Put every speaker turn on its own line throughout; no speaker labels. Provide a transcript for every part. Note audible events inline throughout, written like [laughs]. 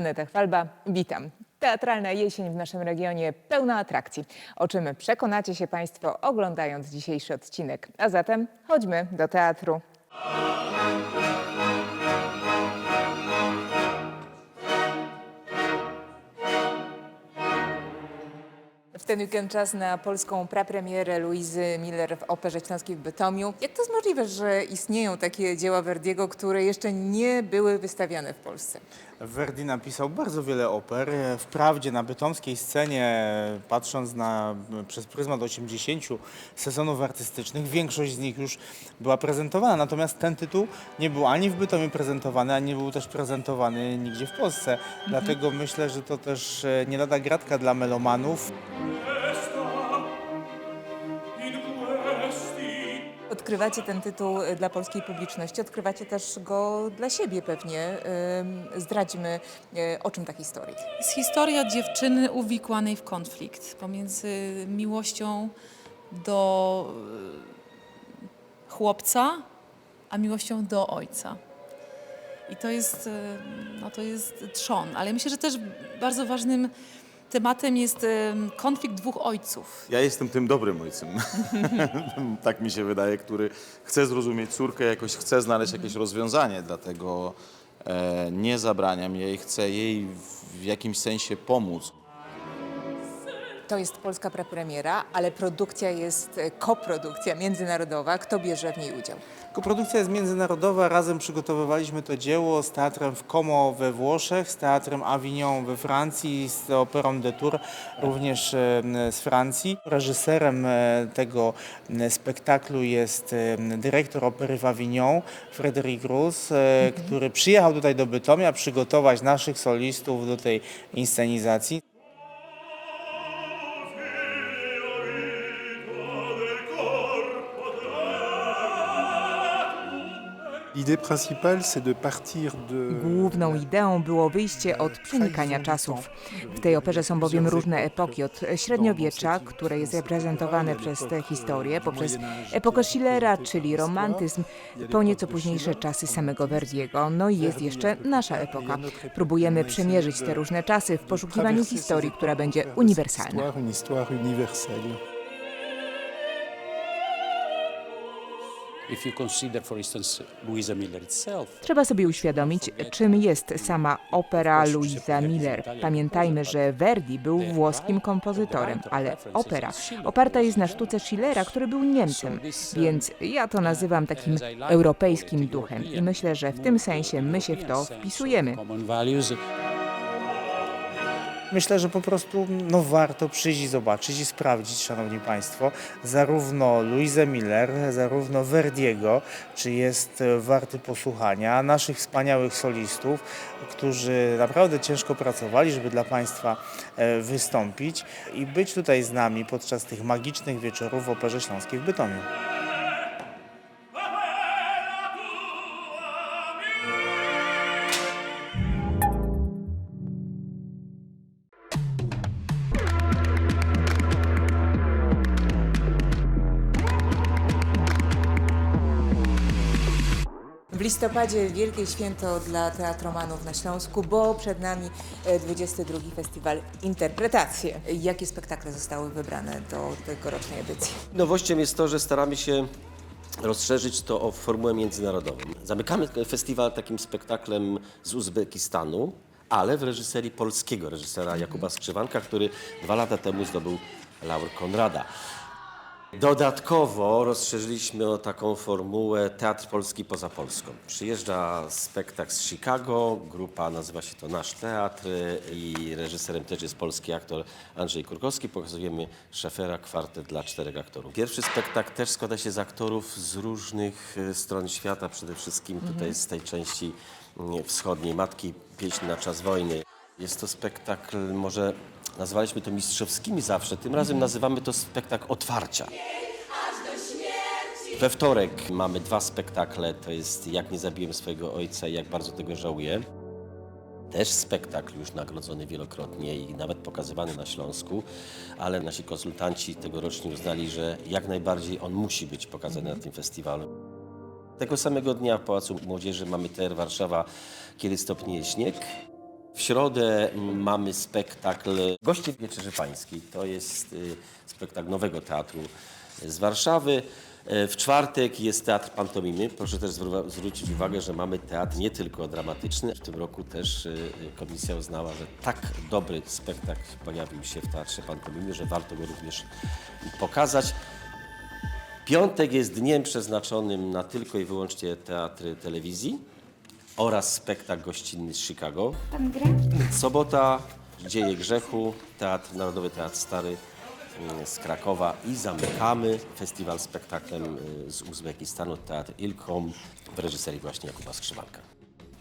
Aneta Chwalba, witam. Teatralna jesień w naszym regionie pełna atrakcji, o czym przekonacie się Państwo oglądając dzisiejszy odcinek. A zatem chodźmy do teatru. W ten weekend czas na polską prapremierę Luizy Miller w Operze Śląskiej w Bytomiu. Jak to jest możliwe, że istnieją takie dzieła Verdiego, które jeszcze nie były wystawiane w Polsce?
Verdi napisał bardzo wiele oper. Wprawdzie na bytomskiej scenie, patrząc na, przez pryzmat 80 sezonów artystycznych, większość z nich już była prezentowana. Natomiast ten tytuł nie był ani w Bytomiu prezentowany, ani nie był też prezentowany nigdzie w Polsce. Dlatego myślę, że to też e, nie lada gratka dla melomanów.
Odkrywacie ten tytuł y, dla polskiej publiczności, odkrywacie też go dla siebie pewnie. Zdradźmy, y, o czym ta historia.
Jest historia dziewczyny uwikłanej w konflikt pomiędzy miłością do e, chłopca, a miłością do ojca. I to jest, no to jest trzon. Ale myślę, że też bardzo ważnym tematem jest konflikt dwóch ojców.
Ja jestem tym dobrym ojcem, [laughs] tak mi się wydaje, który chce zrozumieć córkę, jakoś chce znaleźć jakieś rozwiązanie, dlatego e, nie zabraniam jej, chcę jej w jakimś sensie pomóc.
To jest polska prapremiera, ale produkcja jest y, koprodukcja międzynarodowa. Kto bierze w niej udział?
Koprodukcja jest międzynarodowa. Razem przygotowywaliśmy to dzieło z teatrem w Como we Włoszech, z teatrem Avignon we Francji, z operą de Tours również e, z Francji. Reżyserem e, tego spektaklu jest e, dyrektor opery w Avignon, Frédéric Rus, e, który przyjechał tutaj do Bytomia przygotować naszych solistów do tej inscenizacji.
Główną ideą było wyjście od przenikania czasów. W tej operze są bowiem różne epoki, od średniowiecza, które jest reprezentowane przez tę historię, poprzez epokę Schillera, czyli romantyzm, po nieco późniejsze czasy samego Verdiego. No i jest jeszcze nasza epoka. Próbujemy przemierzyć te różne czasy w poszukiwaniu historii, która będzie uniwersalna. Trzeba sobie uświadomić, czym jest sama opera Luisa Miller. Pamiętajmy, że Verdi był włoskim kompozytorem, ale opera oparta jest na sztuce Schillera, który był Niemcem, więc ja to nazywam takim europejskim duchem. I myślę, że w tym sensie my się w to wpisujemy.
Myślę, że po prostu no, warto przyjść i zobaczyć i sprawdzić, Szanowni Państwo, zarówno Louise Miller, zarówno Verdiego, czy jest e, warty posłuchania, naszych wspaniałych solistów, którzy naprawdę ciężko pracowali, żeby dla Państwa e, wystąpić i być tutaj z nami podczas tych magicznych wieczorów w Operze Śląskiej w Bytomiu.
Listopadzie wielkie święto dla teatromanów na Śląsku, bo przed nami e, 22 Festiwal Interpretacje. Jakie spektakle zostały wybrane do tegorocznej edycji?
Nowością jest to, że staramy się rozszerzyć to o formułę międzynarodową. Zamykamy festiwal takim spektaklem z Uzbekistanu, ale w reżyserii polskiego reżysera Jakuba Skrzywanka, który dwa lata temu zdobył laur Konrada. Dodatkowo rozszerzyliśmy o taką formułę Teatr Polski poza Polską. Przyjeżdża spektakl z Chicago, grupa nazywa się to Nasz Teatr i reżyserem też jest polski aktor Andrzej Kurkowski. Pokazujemy Szefera, kwartet dla czterech aktorów. Pierwszy spektakl też składa się z aktorów z różnych e, stron świata, przede wszystkim tutaj z tej części mm, wschodniej, Matki Pieśń na czas wojny. Jest to spektakl, może nazwaliśmy to mistrzowskimi zawsze, tym razem nazywamy to spektakl otwarcia. We wtorek mamy dwa spektakle, to jest Jak nie zabiłem swojego ojca i Jak bardzo tego żałuję. Też spektakl już nagrodzony wielokrotnie i nawet pokazywany na Śląsku, ale nasi konsultanci tegoroczni uznali, że jak najbardziej on musi być pokazany na tym festiwalu. Tego samego dnia w Pałacu Młodzieży mamy TR Warszawa Kiedy stopnieje śnieg. W środę mamy spektakl Goście Wieczerzy Pańskiej. To jest y, spektakl Nowego Teatru z Warszawy. E, W czwartek jest Teatr Pantomimy. Proszę też zwró- zwrócić uwagę, że mamy teatr nie tylko dramatyczny. W tym roku też y, y, komisja uznała, że tak dobry spektakl pojawił się w Teatrze Pantomimy, że warto go również pokazać. Piątek jest dniem przeznaczonym na tylko i wyłącznie teatry telewizji oraz spektakl gościnny z Chicago. Sobota, Dzieje Grzechu, Teatr, Narodowy Teatr Stary mm, z Krakowa i zamykamy festiwal spektaklem y, z Uzbekistanu, Teatr Ilkom w reżyserii właśnie Jakuba Skrzywanka.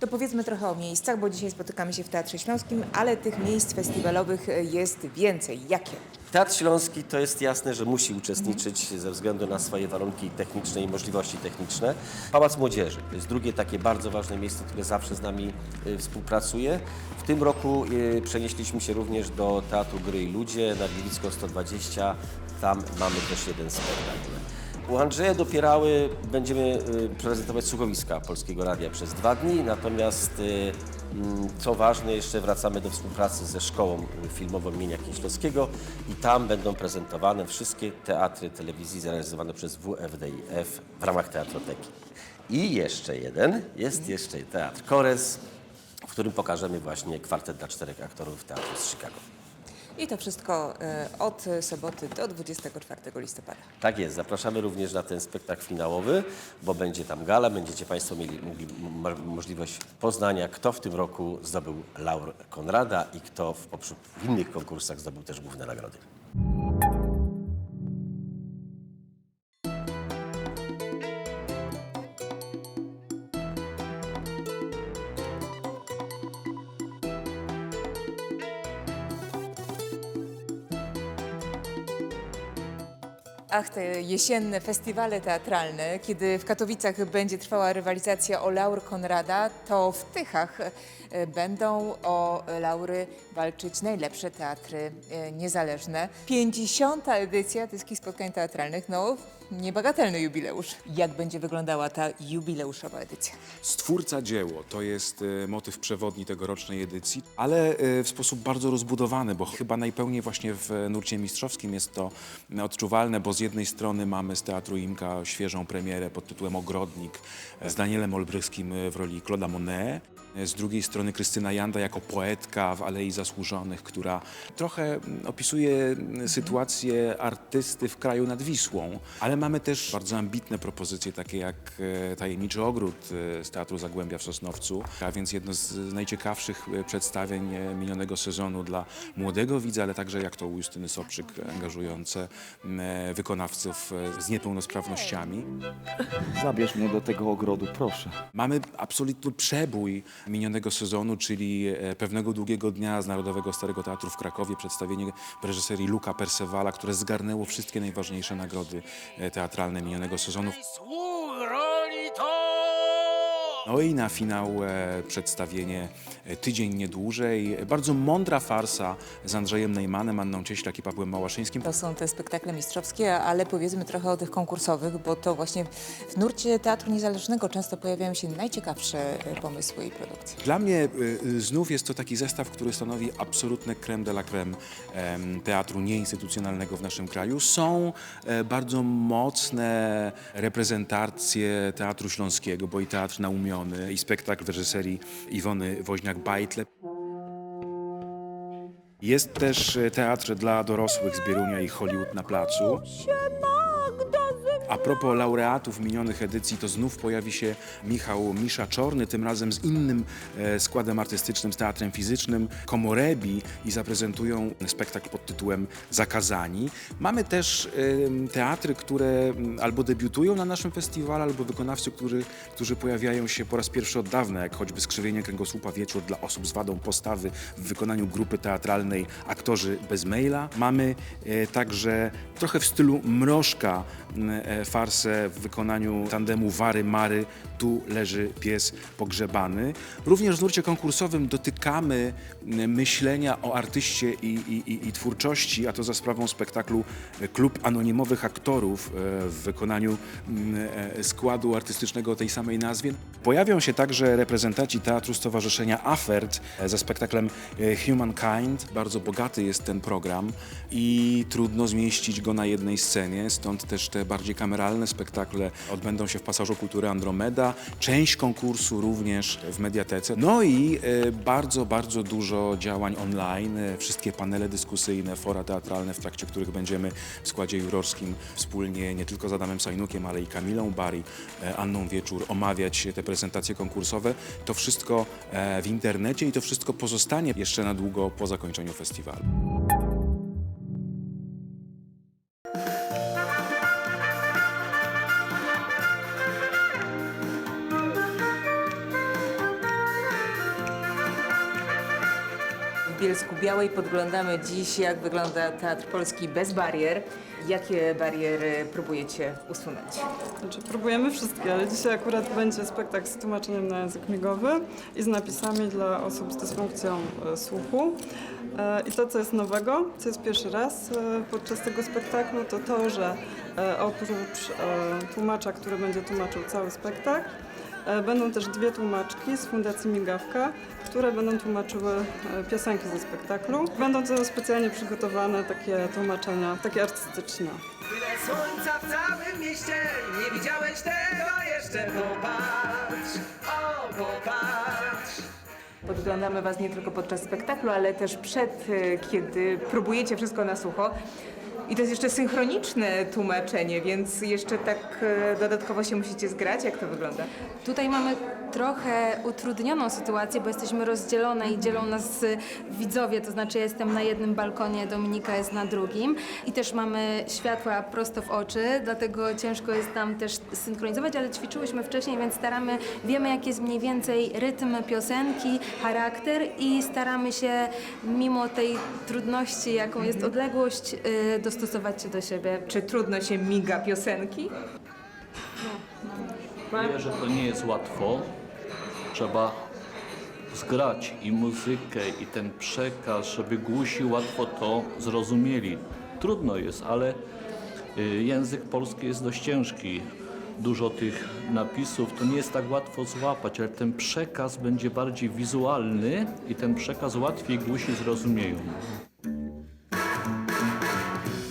To powiedzmy trochę o miejscach, bo dzisiaj spotykamy się w Teatrze Śląskim, ale tych miejsc festiwalowych jest więcej. Jakie?
Teatr Śląski to jest jasne, że musi uczestniczyć ze względu na swoje warunki techniczne i możliwości techniczne. Pałac Młodzieży to jest drugie takie bardzo ważne miejsce, które zawsze z nami y, współpracuje. W tym roku y, przenieśliśmy się również do Teatru Gry i Ludzie na Gliwicką 120. Tam mamy też jeden spektakl. U Andrzeja Dopierały będziemy y, prezentować słuchowiska Polskiego Radia przez dwa dni, natomiast y, mm, co ważne, jeszcze wracamy do współpracy ze Szkołą Filmową imienia Kieślowskiego i tam będą prezentowane wszystkie teatry telewizji zrealizowane przez WFDIF w ramach Teatroteki. I jeszcze jeden, jest jeszcze Teatr Kores, w którym pokażemy właśnie kwartet dla czterech aktorów Teatru z Chicago.
I to wszystko e, od soboty do 24 listopada.
Tak jest, zapraszamy również na ten spektakl finałowy, bo będzie tam gala, będziecie Państwo mieli możliwość poznania, kto w tym roku zdobył laur Konrada i kto w, w innych konkursach zdobył też główne nagrody.
Ach, te jesienne festiwale teatralne, kiedy w Katowicach będzie trwała rywalizacja o laur Konrada, to w Tychach e, będą o laury walczyć najlepsze teatry e, niezależne. 50. edycja Tyskich Spotkań Teatralnych, no niebagatelny jubileusz. Jak będzie wyglądała ta jubileuszowa edycja?
Stwórca dzieło to jest e, motyw przewodni tegorocznej edycji, ale e, w sposób bardzo rozbudowany, bo chyba najpełniej właśnie w nurcie mistrzowskim jest to odczuwalne, bo z jednej strony mamy z Teatru Imka świeżą premierę pod tytułem Ogrodnik e, z Danielem Olbrychskim e, w roli Claude'a Monet. E, Z drugiej strony Krystyna Janda jako poetka w Alei Zasłużonych, która trochę mm, opisuje mm, sytuację artysty w kraju nad Wisłą. Ale mamy też bardzo ambitne propozycje, takie jak e, Tajemniczy Ogród e, z Teatru Zagłębia w Sosnowcu, a więc jedno z najciekawszych e, przedstawień minionego sezonu dla młodego widza, ale także jak to u Justyny Sobczyk angażujące wykonawców z niepełnosprawnościami.
Zabierz mnie do tego ogrodu, proszę.
Mamy absolutny przebój minionego sezonu, czyli pewnego długiego dnia z Narodowego Starego Teatru w Krakowie przedstawienie w reżyserii Luka Persewala, które zgarnęło wszystkie najważniejsze nagrody teatralne minionego sezonu. No i na finał e, przedstawienie e, Tydzień nie dłużej. Bardzo mądra farsa z Andrzejem Nejmanem, Anną Cieślak i Pawłem Małaszyńskim.
To są te spektakle mistrzowskie, ale powiedzmy trochę o tych konkursowych, bo to właśnie w nurcie teatru niezależnego często pojawiają się najciekawsze e, pomysły i produkcje.
Dla mnie y, znów jest to taki zestaw, który stanowi absolutne creme de la creme em, teatru nieinstytucjonalnego w naszym kraju. Są e, bardzo mocne reprezentacje teatru śląskiego, bo i teatr naumiony, i spektakl w reżyserii Iwony Woźniak-Bajtle. Jest też e, teatr dla dorosłych z Bierunia i Hollywood na placu. A propos laureatów minionych edycji, to znów pojawi się Michał Misza Czorny, tym razem z innym e, składem artystycznym, z teatrem fizycznym, Komorebi i zaprezentują spektakl pod tytułem Zakazani. Mamy też teatry, które albo debiutują na naszym festiwalu, albo wykonawcy, którzy, którzy pojawiają się po raz pierwszy od dawna, jak choćby Skrzywienie Kręgosłupa Wieczór dla osób z wadą postawy w wykonaniu grupy teatralnej Aktorzy bez maila. Mamy e, także trochę w stylu mrożka e, farsę w wykonaniu tandemu Wary Mary, tu leży pies pogrzebany. Również w nurcie konkursowym dotykamy myślenia o artyście i, i, i, twórczości, a to za sprawą spektaklu e, Klub Anonimowych Aktorów e, w wykonaniu e, składu artystycznego o tej samej nazwie. Pojawią się także reprezentanci Teatru Stowarzyszenia Afert e, ze spektaklem e, Humankind. Bardzo bogaty jest ten program i trudno zmieścić go na jednej scenie, stąd też te bardziej kameralne spektakle odbędą się w Pasażu Kultury Andromeda, część konkursu również w Mediatece. No i e, bardzo, bardzo dużo działań online, e, wszystkie panele dyskusyjne, fora teatralne, w trakcie których będziemy w składzie jurorskim wspólnie nie tylko z Adamem Sajnukiem, ale i Kamilą Bari, e, Anną Wieczór omawiać te prezentacje konkursowe. To wszystko w internecie i to wszystko pozostanie jeszcze na długo po zakończeniu festiwalu.
Bielsku Białej podglądamy dziś, jak wygląda Teatr Polski bez barier. Jakie bariery próbujecie usunąć?
Znaczy, próbujemy wszystkie, ale dzisiaj akurat będzie spektakl z tłumaczeniem na język migowy i z napisami dla osób z dysfunkcją e, słuchu. E, I to, co jest nowego, co jest pierwszy raz e, podczas tego spektaklu, to to, że oprócz tłumacza, który będzie tłumaczył cały spektakl, będą też dwie tłumaczki z Fundacji Migawka, które będą tłumaczyły e, piosenki ze spektaklu. Będą to specjalnie przygotowane takie tłumaczenia, takie artystyczne.
Tyle słońca w całym mieście, nie widziałeś tego jeszcze, popatrz, o popatrz.
Podglądamy Was nie tylko podczas spektaklu, ale też przed, e, kiedy próbujecie wszystko na sucho. I to jest jeszcze synchroniczne tłumaczenie, więc jeszcze tak e, dodatkowo się musicie zgrać. Jak to wygląda?
Tutaj mamy trochę utrudnioną sytuację, bo jesteśmy rozdzielone i dzielą nas y, widzowie, to znaczy ja jestem na jednym balkonie, Dominika jest na drugim i też mamy światła prosto w oczy, dlatego ciężko jest nam też synchronizować, ale ćwiczyłyśmy wcześniej, więc staramy, wiemy jaki jest mniej więcej rytm piosenki, charakter i staramy się mimo tej trudności, jaką jest odległość, y, dostosować się do siebie.
Czy trudno się miga piosenki?
Wiem, że to nie jest łatwo. Trzeba zgrać i muzykę, i ten przekaz, żeby głusi łatwo to zrozumieli. Trudno jest, ale y, język polski jest dość ciężki. Dużo tych napisów to nie jest tak łatwo złapać, ale ten przekaz będzie bardziej wizualny i ten przekaz łatwiej głusi zrozumieją.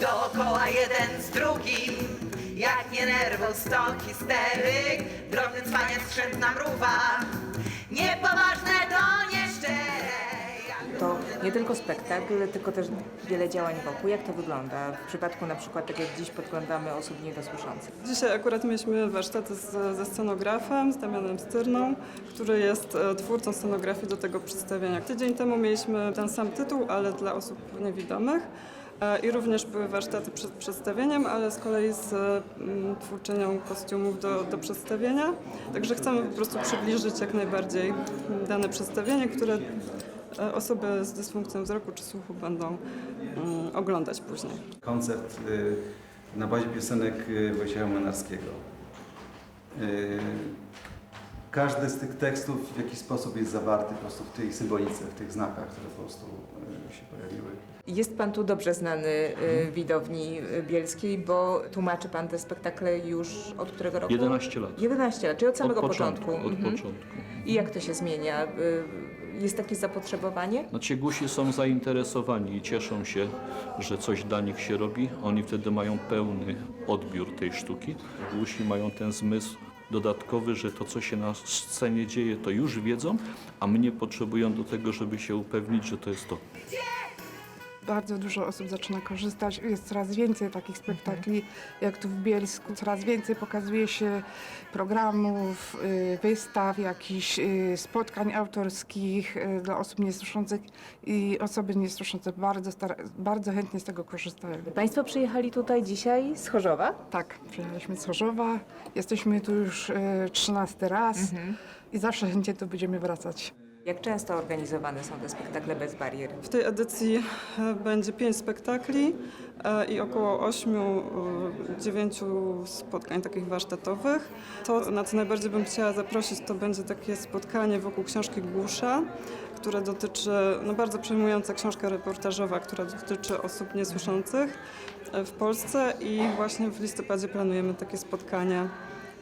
Dookoła jeden z drugim, jak nie nerwus to histeryk, drobny cwaniec skrzętna mruwa, niepoważne to nieszczere.
To nie tylko spektakl, tylko też wiele działań wokół. Jak to wygląda w przypadku na przykład, tak jak dziś podglądamy osób niedosłyszących?
Dzisiaj akurat mieliśmy warsztaty z, ze scenografem, z Damianem Styrną, który jest e, twórcą scenografii do tego przedstawienia. Tydzień temu mieliśmy ten sam tytuł, ale dla osób niewidomych. E, I również były warsztaty przed przedstawieniem, ale z kolei z mm, twórczynią kostiumów do, do przedstawienia. Także chcemy po prostu przybliżyć jak najbardziej mm, dane przedstawienie, które e, osoby z dysfunkcją wzroku czy słuchu będą mm, oglądać później.
koncert y, na bazie piosenek y, Wojciecha Młynarskiego. Każdy z tych tekstów w jakiś sposób jest zawarty po prostu w tej symbolice, w tych znakach, które po prostu y, się pojawiły.
Jest Pan tu dobrze znany y, widowni y, bielskiej, bo tłumaczy Pan te spektakle już od którego roku?
11 lat.
11 lat, czyli od samego
od początku.
początku.
Od
Mhm.
początku.
I jak to się zmienia? Y, Jest takie zapotrzebowanie?
Znaczy głusi są zainteresowani i cieszą się, że coś dla nich się robi. Oni wtedy mają pełny odbiór tej sztuki. Głusi mają ten zmysł dodatkowy, że to, co się na scenie dzieje, to już wiedzą, a mnie potrzebują do tego, żeby się upewnić, że to jest to.
Bardzo dużo osób zaczyna korzystać. Jest coraz więcej takich spektakli, jak tu w Bielsku. Coraz więcej pokazuje się programów, y, wystaw, jakichś y, spotkań autorskich y, dla osób niesłyszących i osoby niesłyszące bardzo, stara- bardzo chętnie z tego korzystają.
Państwo przyjechali tutaj dzisiaj z Chorzowa?
Tak, przyjechaliśmy z Chorzowa. Jesteśmy tu już y, 13 raz i zawsze chętnie tu będziemy wracać.
Jak często organizowane są te spektakle bez barier?
W tej edycji e, będzie pięć spektakli e, i około ośmiu, e, dziewięciu spotkań takich warsztatowych. To, na co najbardziej bym chciała zaprosić, to będzie takie spotkanie wokół książki Głusza, które dotyczy, no bardzo przejmująca książka reportażowa, która dotyczy osób niesłyszących w Polsce i właśnie w listopadzie planujemy takie spotkanie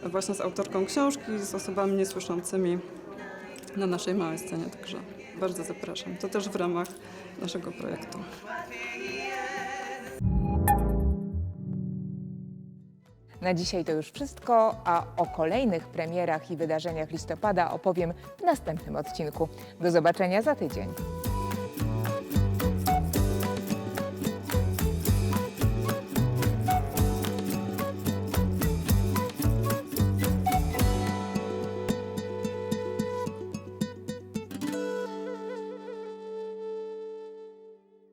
właśnie z autorką książki, z osobami niesłyszącymi na naszej małej scenie, także bardzo zapraszam. To też w ramach naszego projektu.
Na dzisiaj to już wszystko, a o kolejnych premierach i wydarzeniach listopada opowiem w następnym odcinku. Do zobaczenia za tydzień.